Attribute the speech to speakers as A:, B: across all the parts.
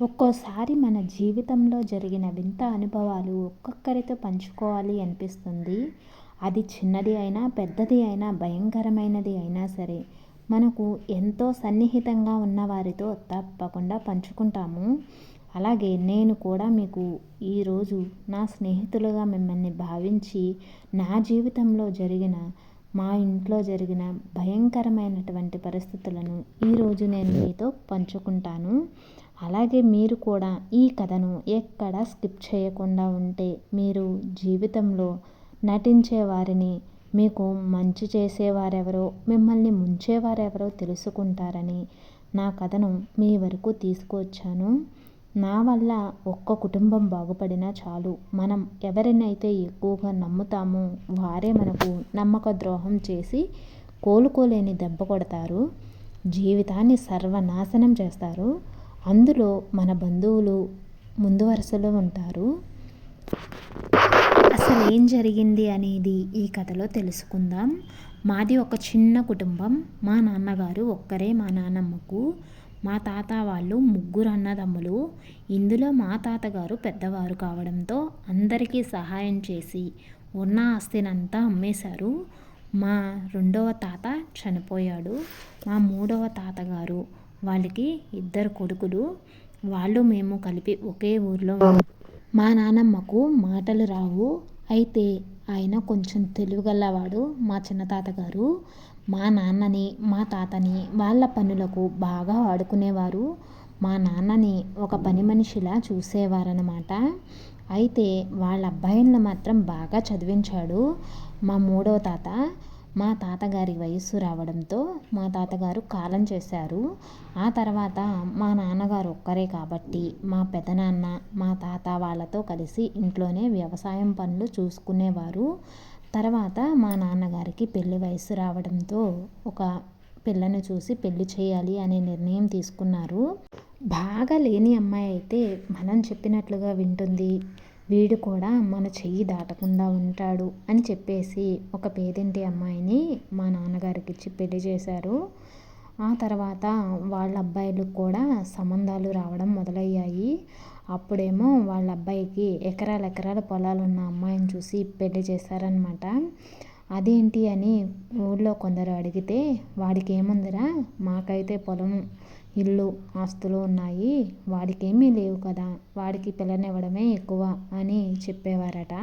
A: ఒక్కోసారి మన జీవితంలో జరిగిన వింత అనుభవాలు ఒక్కొక్కరితో పంచుకోవాలి అనిపిస్తుంది. అది చిన్నది అయినా పెద్దది అయినా భయంకరమైనది అయినా సరే మనకు ఎంతో సన్నిహితంగా ఉన్నవారితో తప్పకుండా పంచుకుంటాము. అలాగే నేను కూడా మీకు ఈరోజు నా స్నేహితులుగా మిమ్మల్ని భావించి నా జీవితంలో జరిగిన మా ఇంట్లో జరిగిన భయంకరమైనటువంటి పరిస్థితులను ఈరోజు నేను మీతో పంచుకుంటాను. అలాగే మీరు కూడా ఈ కథను ఎక్కడ స్కిప్ చేయకుండా ఉంటే మీరు జీవితంలో నటించే వారిని మీకు మంచి చేసేవారెవరో మిమ్మల్ని ముంచేవారెవరో తెలుసుకుంటారని నా కథను మీ వరకు తీసుకువచ్చాను. నా వల్ల ఒక్క కుటుంబం బాగుపడినా చాలు. మనం ఎవరినైతే ఎక్కువగా నమ్ముతామో వారే మనకు నమ్మక ద్రోహం చేసి కోలుకోలేని దెబ్బ కొడతారు. జీవితాన్ని సర్వనాశనం చేస్తారు. అందులో మన బంధువులు ముందు వరుసలో ఉంటారు. అసలు ఏం జరిగింది అనేది ఈ కథలో తెలుసుకుందాం. మాది ఒక చిన్న కుటుంబం. మా నాన్నగారు ఒక్కరే మా నాన్నమ్మకు మా తాత వాళ్ళు ముగ్గురు అన్నదమ్ములు. ఇందులో మా తాతగారు పెద్దవారు కావడంతో అందరికీ సహాయం చేసి ఉన్న ఆస్తినంతా అమ్మేశారు. మా రెండవ తాత చనిపోయాడు. మా మూడవ తాతగారు వాళ్ళకి ఇద్దరు కొడుకులు వాళ్ళు మేము కలిపి ఒకే ఊర్లో మా నానమ్మకు మాటలు రావు. అయితే ఆయన కొంచెం తెలివిగలవాడు. మా చిన్న తాతగారు మా నాన్నని మా తాతని వాళ్ళ పనులకు బాగా వాడుకునేవారు. మా నాన్నని ఒక పని మనిషిలా చూసేవారనమాట అయితే వాళ్ళ అబ్బాయిలను మాత్రం బాగా చదివించాడు మా మూడవ తాత. మా తాతగారి వయస్సు రావడంతో మా తాతగారు కాలం చేశారు. ఆ తర్వాత మా నాన్నగారు ఒక్కరే కాబట్టి మా పెదనాన్న మా తాత వాళ్ళతో కలిసి ఇంట్లోనే వ్యవసాయం పనులు చూసుకునేవారు. తర్వాత మా నాన్నగారికి పెళ్ళి వయసు రావడంతో ఒక పిల్లని చూసి పెళ్ళి చేయాలి అనే నిర్ణయం తీసుకున్నారు. బాగా లేని అమ్మాయి అయితే మనం చెప్పినట్లుగా వింటుంది. వీడు కూడా మన చెయ్యి దాటకుండా ఉంటాడు అని చెప్పేసి ఒక పేదింటి అమ్మాయిని మా నాన్నగారికి ఇచ్చి పెళ్ళి చేశారు. ఆ తర్వాత వాళ్ళ అబ్బాయిలకు కూడా సంబంధాలు రావడం మొదలయ్యాయి. అప్పుడేమో వాళ్ళ అబ్బాయికి ఎకరాల ఎకరాల పొలాలు ఉన్న అమ్మాయిని చూసి పెళ్ళి చేశారనమాట అదేంటి అని ఊళ్ళో కొందరు అడిగితే వాడికి ఏముందిరా మాకైతే పొలం ఇల్లు ఆస్తులు ఉన్నాయి. వాడికేమీ లేవు కదా. వాడికి పిల్లనివ్వడమే ఎక్కువ అని చెప్పేవారట.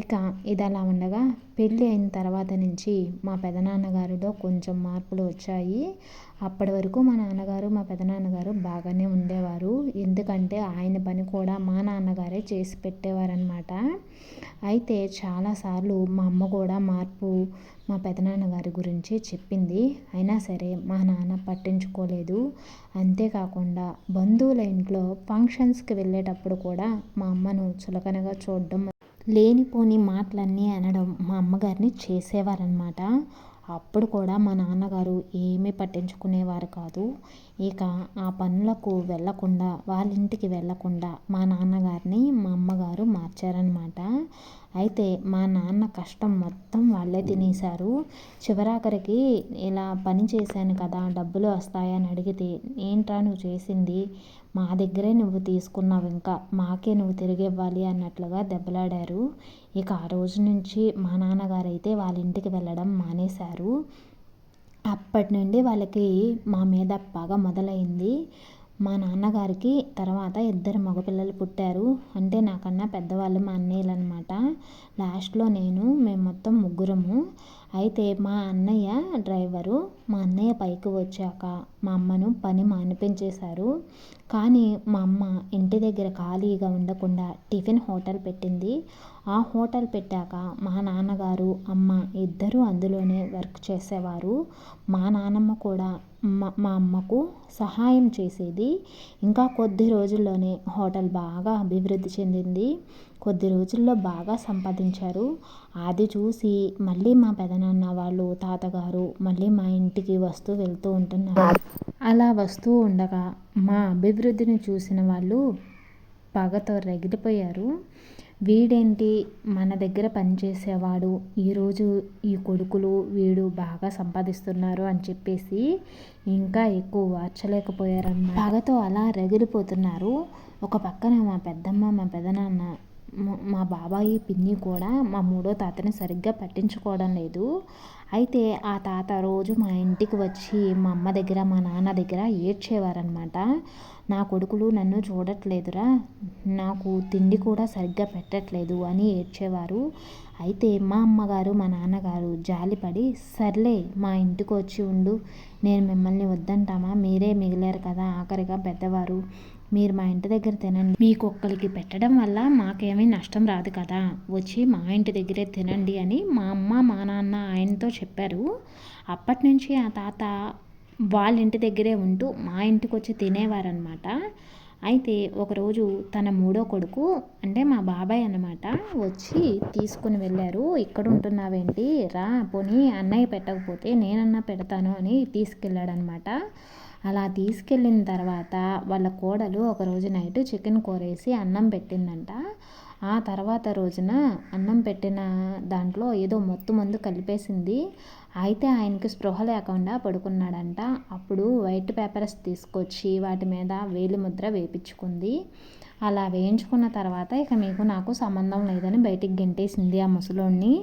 A: ఇక ఇది అలా ఉండగా పెళ్ళి అయిన తర్వాత నుంచి మా పెదనాన్నగారిలో కొంచెం మార్పులు వచ్చాయి. అప్పటి వరకు మా నాన్నగారు మా పెదనాన్నగారు బాగానే ఉండేవారు. ఎందుకంటే ఆయన పని కూడా మా నాన్నగారే చేసి పెట్టేవారనమాట అయితే చాలాసార్లు మా అమ్మ కూడా మార్పు మా పెదనాన్నగారి గురించి చెప్పింది. అయినా సరే మా నాన్న పట్టించుకోలేదు. అంతేకాకుండా బంధువుల ఇంట్లో ఫంక్షన్స్కి వెళ్ళేటప్పుడు కూడా మా అమ్మను చులకనగా చూడడం లేనిపోని మాటలన్నీ అనడం మా అమ్మగారిని చేసేవారనమాట అప్పుడు కూడా మా నాన్నగారు ఏమీ పట్టించుకునేవారు కాదు. ఇక ఆ పనులకు వెళ్ళకుండా వాళ్ళ ఇంటికి వెళ్ళకుండా మా నాన్నగారిని మా అమ్మగారు మార్చారనమాట అయితే మా నాన్న కష్టం మొత్తం వాళ్ళే తినేశారు. చివరాఖరికి ఇలా పని చేశాను కదా డబ్బులు వస్తాయని అడిగితే ఏంట్రా నువ్వు చేసింది? మా దగ్గరే నువ్వు తీసుకున్నావు ఇంకా మాకే నువ్వు తిరిగి ఇవ్వాలి అన్నట్లుగా దెబ్బలాడారు. ఇక ఆ రోజు నుంచి మా నాన్నగారు అయితే వాళ్ళ ఇంటికి వెళ్ళడం మానేశారు. అప్పటి నుండి వాళ్ళకి మా మీద పగ మొదలైంది. మా నాన్నగారికి తర్వాత ఇద్దరు మగపిల్లలు పుట్టారు. అంటే నాకన్నా పెద్దవాళ్ళు మా అన్నయ్యలు అనమాట లాస్ట్లో నేను మేము మొత్తం ముగ్గురము. అయితే మా అన్నయ్య డ్రైవరు మా అన్నయ్య పైకి వచ్చాక మా అమ్మను పని మానిపించేశారు. కానీ మా అమ్మ ఇంటి దగ్గర ఖాళీగా ఉండకుండా టిఫిన్ హోటల్ పెట్టింది. ఆ హోటల్ పెట్టాక మా నాన్నగారు అమ్మ ఇద్దరూ అందులోనే వర్క్ చేసేవారు. మా నాన్నమ్మ కూడా మా మా అమ్మకు సహాయం చేసేది. ఇంకా కొద్ది రోజుల్లోనే హోటల్ బాగా అభివృద్ధి చెందింది. కొద్ది రోజుల్లో బాగా సంపాదించారు. అది చూసి మళ్ళీ మా పెదనాన్న వాళ్ళు తాతగారు మళ్ళీ మా ఇంటికి వస్తూ వెళ్తూ ఉంటున్నారు. అలా వస్తూ ఉండగా మా అభివృద్ధిని చూసిన వాళ్ళు పగతో రగిలిపోయారు. వీడేంటి మన దగ్గర పనిచేసేవాడు? ఈరోజు ఈ కొడుకులు వీడు బాగా సంపాదిస్తున్నారు అని చెప్పేసి ఇంకా ఎక్కువ వార్చలేకపోయారన్నమాట. పగతో అలా రగిలిపోతున్నారు. ఒక పక్కన మా పెద్దమ్మ మా పెదనాన్న మా బాబాయి పిన్ని కూడా మా మూడో తాతని సరిగ్గా పట్టించుకోవడం లేదు. అయితే ఆ తాత రోజు మా ఇంటికి వచ్చి మా అమ్మ దగ్గర మా నాన్న దగ్గర ఏడ్చేవారనమాట నా కొడుకులు నన్ను చూడట్లేదురా నాకు తిండి కూడా సరిగ్గా పెట్టట్లేదు అని ఏడ్చేవారు. అయితే మా అమ్మగారు మా నాన్నగారు జాలిపడి సర్లే మా ఇంటికి వచ్చి ఉండు నేను మిమ్మల్ని వద్దంటామా? మీరే మిగిలారు కదా ఆఖరిగా పెద్దవారు. మీరు మా ఇంటి దగ్గర తినండి. మీకు ఒక్కరికి పెట్టడం వల్ల మాకేమీ నష్టం రాదు కదా. వచ్చి మా ఇంటి దగ్గరే తినండి అని మా అమ్మ మా నాన్న ఆయనతో చెప్పారు. అప్పటి నుంచి ఆ తాత వాళ్ళ ఇంటి దగ్గరే ఉంటూ మా ఇంటికి వచ్చి తినేవారనమాట అయితే ఒకరోజు తన మూడో కొడుకు అంటే మా బాబాయ్ అనమాట వచ్చి తీసుకుని వెళ్ళారు. ఇక్కడ ఉంటున్నావేంటి రా పోనీ అన్నయ్య పెట్టకపోతే నేనన్నా పెడతాను అని తీసుకెళ్ళాడనమాట అలా తీసుకెళ్ళిన తర్వాత వాళ్ళ కోడలు ఒకరోజు నైట్ చికెన్ కూరేసి అన్నం పెట్టిందంట. ఆ తర్వాత రోజున అన్నం పెట్టిన దాంట్లో ఏదో మొత్తం మందు కలిపేసింది. అయితే ఆయనకి స్పృహ లేకుండా పడుకున్నాడంట. అప్పుడు వైట్ పేపర్స్ తీసుకొచ్చి వాటి మీద వేలి ముద్ర వేపించుకుంది. అలా వేయించుకున్న తర్వాత ఇక మీకు నాకు సంబంధం లేదని బయటికి గెంటేసింది ఆ ముసలోడిని.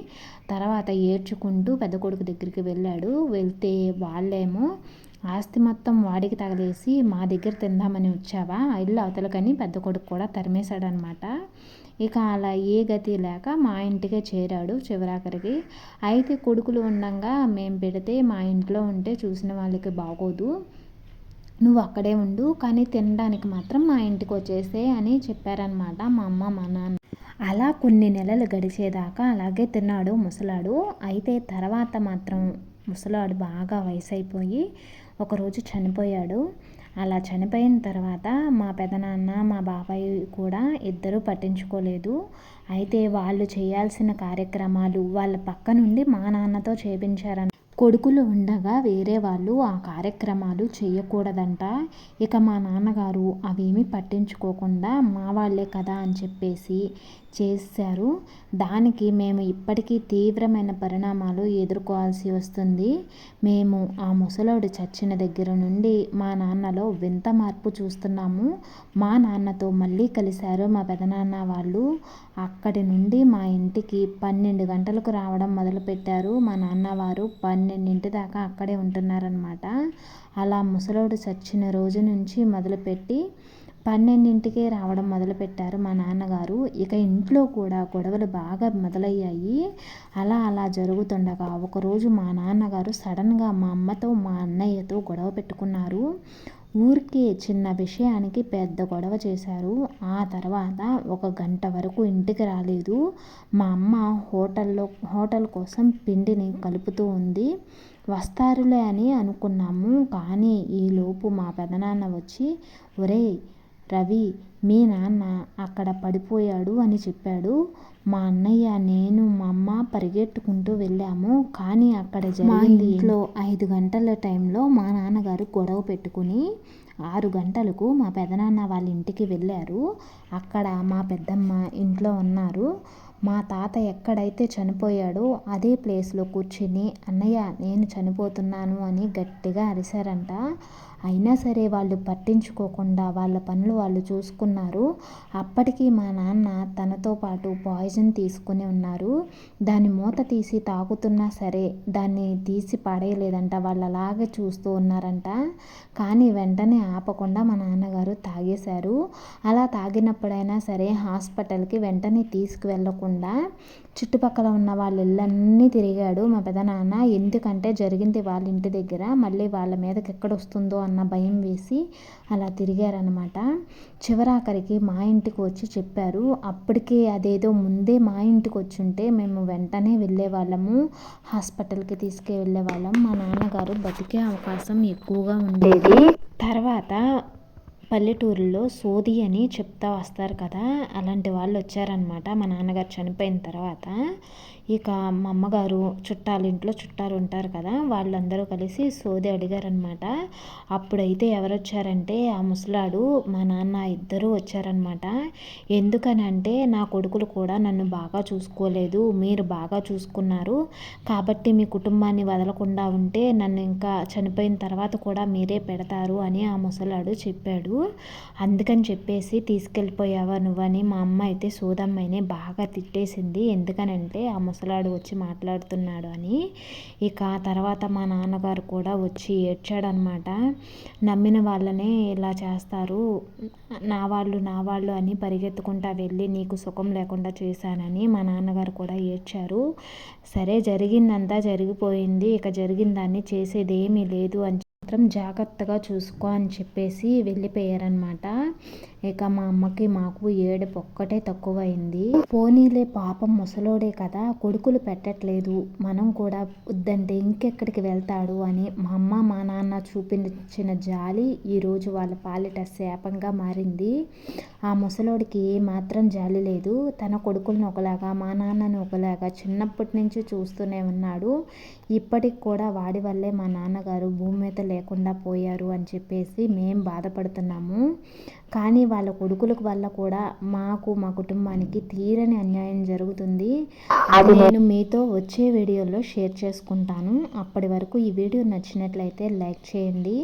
A: తర్వాత ఏడ్చుకుంటూ పెద్ద కొడుకు దగ్గరికి వెళ్ళాడు. వెళ్తే వాళ్ళేమో ఆస్తి మొత్తం వాడికి తగలేసి మా దగ్గర తిందామని వచ్చావా? ఇల్లు అవతలకని పెద్ద కొడుకు కూడా తరిమేశాడనమాట. ఇక అలా ఏ గతి లేక మా ఇంటికే చేరాడు చివరాఖరికి. అయితే కొడుకులు ఉండగా మేము పెడితే మా ఇంట్లో ఉంటే చూసిన వాళ్ళకి బాగోదు. నువ్వు అక్కడే ఉండు కానీ తినడానికి మాత్రం మా ఇంటికి వచ్చేసే అని చెప్పారనమాట మా అమ్మ మా నాన్న. అలా కొన్ని నెలలు గడిచేదాకా అలాగే తిన్నాడు ముసలాడు. అయితే తర్వాత మాత్రం ముసలాడు బాగా వయసు అయిపోయి ఒకరోజు చనిపోయాడు. అలా చనిపోయిన తర్వాత మా పెదనాన్న మా బాబాయ్ కూడా ఇద్దరూ పట్టించుకోలేదు. అయితే వాళ్ళు చేయాల్సిన కార్యక్రమాలు వాళ్ళ పక్క నుండి మా నాన్నతో చేపించారని. కొడుకులు ఉండగా వేరే వాళ్ళు ఆ కార్యక్రమాలు చేయకూడదంట. ఇక మా నాన్నగారు అవేమీ పట్టించుకోకుండా మా వాళ్ళే కదా అని చెప్పేసి చేశారు. దానికి మేము ఇప్పటికీ తీవ్రమైన పరిణామాలు ఎదుర్కోవాల్సి వస్తుంది. మేము ఆ ముసలోడు చచ్చిన దగ్గర నుండి మా నాన్నలో వింత మార్పు చూస్తున్నాము. మా నాన్నతో మళ్ళీ కలిశారు మా పెదనాన్న వాళ్ళు. అక్కడి నుండి మా ఇంటికి పన్నెండు గంటలకు రావడం మొదలుపెట్టారు. మా నాన్నవారు పన్నెండింటి దాకా అక్కడే ఉంటున్నారనమాట అలా ముసలోడు చచ్చిన రోజు నుంచి మొదలుపెట్టి పన్నెండింటికే రావడం మొదలుపెట్టారు మా నాన్నగారు. ఇక ఇంట్లో కూడా గొడవలు బాగా మొదలయ్యాయి. అలా అలా జరుగుతుండగా ఒకరోజు మా నాన్నగారు సడన్గా మా అమ్మతో మా అన్నయ్యతో గొడవ పెట్టుకున్నారు. ఊరికే చిన్న విషయానికి పెద్ద గొడవ చేశారు. ఆ తర్వాత ఒక గంట వరకు ఇంటికి రాలేదు. మా అమ్మ హోటల్లో హోటల్ కోసం పిండిని కలుపుతూ ఉంది. వస్తారులే అని అనుకున్నాము. కానీ ఈలోపు మా పెదనాన్న వచ్చి ఒరే రవి మీ నాన్న అక్కడ పడిపోయాడు అని చెప్పాడు. మా అన్నయ్య నేను మా అమ్మ పరిగెట్టుకుంటూ వెళ్ళాము. కానీ అక్కడ జరిగింది ఇంట్లో ఐదు గంటల టైంలో మా నాన్నగారు గొడవ పెట్టుకుని ఆరు గంటలకు మా పెదనాన్న వాళ్ళ ఇంటికి వెళ్ళారు. అక్కడ మా పెద్దమ్మ ఇంట్లో ఉన్నారు. మా తాత ఎక్కడైతే చనిపోయాడో అదే ప్లేస్లో కూర్చుని అన్నయ్య నేను చనిపోతున్నాను అని గట్టిగా అరిశారంట. అయినా సరే వాళ్ళు పట్టించుకోకుండా వాళ్ళ పనులు వాళ్ళు చూసుకున్నారు. అప్పటికి మా నాన్న తనతో పాటు పాయిజన్ తీసుకుని ఉన్నారు. దాన్ని మూత తీసి తాగుతున్నా సరే దాన్ని తీసి పడేయలేదంట. వాళ్ళు అలాగే చూస్తూ ఉన్నారంట. కానీ వెంటనే ఆపకుండా మా నాన్నగారు తాగేశారు. అలా తాగినప్పుడైనా సరే హాస్పిటల్కి వెంటనే తీసుకువెళ్ళకుండా చుట్టుపక్కల ఉన్న వాళ్ళ ఇళ్ళన్నీ తిరిగాడు మా పెదనాన్న. ఎందుకంటే జరిగింది వాళ్ళ ఇంటి దగ్గర. మళ్ళీ వాళ్ళ మీదకి ఎక్కడ వస్తుందో అన్న భయం వేసి అలా తిరిగారనమాట చివరాఖరికి మా ఇంటికి వచ్చి చెప్పారు అప్పటికే అదేదో ముందే మా ఇంటికి వచ్చి ఉంటే మేము వెంటనే వెళ్ళే వాళ్ళము హాస్పిటల్కి తీసుకువెళ్ళే వాళ్ళం మా నాన్నగారు బతికే అవకాశం ఎక్కువగా ఉండేది. తర్వాత పల్లెటూరులో సోది అని చెప్తా వస్తారు కదా అలాంటి వాళ్ళు వచ్చారనమాట మా నాన్నగారు చనిపోయిన తర్వాత ఇక మా అమ్మగారు చుట్టాలు ఇంట్లో చుట్టాలు ఉంటారు కదా వాళ్ళందరూ కలిసి సోది అడిగారనమాట అప్పుడైతే ఎవరు వచ్చారంటే ఆ ముసలాడు మా నాన్న ఇద్దరూ వచ్చారనమాట ఎందుకనంటే నా కొడుకులు కూడా నన్ను బాగా చూసుకోలేదు మీరు బాగా చూసుకున్నారు. కాబట్టి మీ కుటుంబాన్ని వదలకుండా ఉంటే నన్ను ఇంకా చనిపోయిన తర్వాత కూడా మీరే పెడతారు అని ఆ ముసలాడు చెప్పాడు. అందుకని చెప్పేసి తీసుకెళ్ళిపోయావా నువ్వని? మా అమ్మ అయితే సోదమ్మాయిని బాగా తిట్టేసింది. ఎందుకనంటే ఆ ముసలాడు వచ్చి మాట్లాడుతున్నాడు అని. ఇక తర్వాత మా నాన్నగారు కూడా వచ్చి ఏడ్చాడనమాట. నమ్మిన వాళ్ళనే ఇలా చేస్తారు. నా వాళ్ళు నా వాళ్ళు అని పరిగెత్తుకుంటా వెళ్ళి నీకు సుఖం లేకుండా చేశానని మా నాన్నగారు కూడా ఏడ్చారు. సరే జరిగిందంతా జరిగిపోయింది. ఇక జరిగిన దాన్ని చేసేదేమీ లేదు అని మాత్రం జాగ్రత్తగా చూసుకో అని చెప్పేసి వెళ్ళిపోయారనమాట ఇక మా అమ్మకి మాకు ఏడుపు ఒక్కటే తక్కువైంది. పోనీలే పాపం ముసలోడే కదా కొడుకులు పెట్టట్లేదు. మనం కూడా వద్దంటే ఇంకెక్కడికి వెళ్తాడు అని మా అమ్మ మా నాన్న చూపించిన జాలి ఈరోజు వాళ్ళ పాలిట శాపంగా మారింది. ఆ ముసలోడికి మాత్రం జాలి లేదు. తన కొడుకులను ఒకలాగా మా నాన్నని ఒకలాగా చిన్నప్పటి నుంచి చూస్తూనే ఉన్నాడు. ఇప్పటికి కూడా వాడి వల్లే మా నాన్నగారు భూమి మీద లేకుండా పోయారు అని చెప్పేసి మేం బాధపడుతున్నాము. కానీ వాళ్ళ కొడుకులకు వల్ల కూడా మాకు మా కుటుంబానికి తీరని అన్యాయం జరుగుతుంది. అది నేను మీతో వచ్చే వీడియోలో షేర్ చేసుకుంటాను. అప్పటి వరకు ఈ వీడియో నచ్చినట్లయితే లైక్ చేయండి.